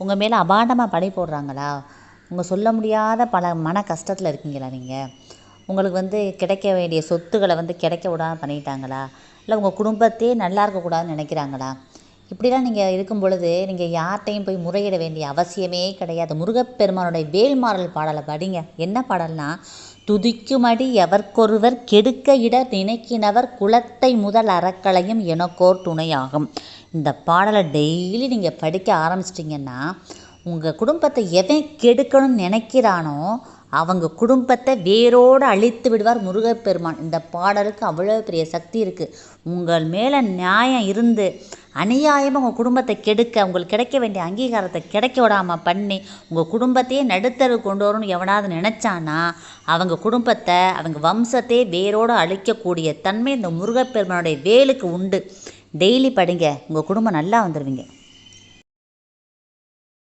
உங்கள் மேலே அபாண்டமாக படை போடுறாங்களா? உங்கள் சொல்ல முடியாத பல மன கஷ்டத்தில் இருக்கீங்களா நீங்கள் உங்களுக்கு வந்து கிடைக்க வேண்டிய சொத்துக்களை வந்து கிடைக்க விடாமல் பண்ணிட்டாங்களா? இல்லை உங்கள் குடும்பத்தையே நல்லா இருக்கக்கூடாதுன்னு நினைக்கிறாங்களா? இப்படிலாம் நீங்கள் இருக்கும் பொழுது நீங்கள் யார்கிட்டையும் போய் முறையிட வேண்டிய அவசியமே கிடையாது. முருகப்பெருமானுடைய வேல்மாறல் பாடலை படிங்க. என்ன பாடல்னா துதிக்குமடி எவர்க்கொருவர் கெடுக்க இட நினைக்கினவர் குலத்தை முதல் அறக்களையும் எனக்கோர் துணையாகும். இந்த பாடலை டெய்லி நீங்கள் படிக்க ஆரம்பிச்சிட்டிங்கன்னா உங்கள் குடும்பத்தை எவன் கெடுக்கணும்னு நினைக்கிறானோ அவங்க குடும்பத்தை வேரோடு அழித்து விடுவார் முருகப்பெருமான். இந்த பாடலுக்கு அவ்வளோ பெரிய சக்தி இருக்குது உங்கள் மேலே நியாயம் இருந்து அநியாயமாக உங்கள் குடும்பத்தை கெடுக்க உங்களுக்கு கிடைக்க வேண்டிய அங்கீகாரத்தை கிடைக்க விடாமல் பண்ணி உங்கள் குடும்பத்தையே நடுத்தர கொண்டு வரணும்னு எவனாவது நினச்சானா அவங்க குடும்பத்தை அவங்க வம்சத்தையே வேரோடு அழிக்கக்கூடிய தன்மை இந்த முருகப்பெருமானுடைய வேலுக்கு உண்டு. டெய்லி படிங்க உங்கள் குடும்பம் நல்லா வந்துடுவீங்க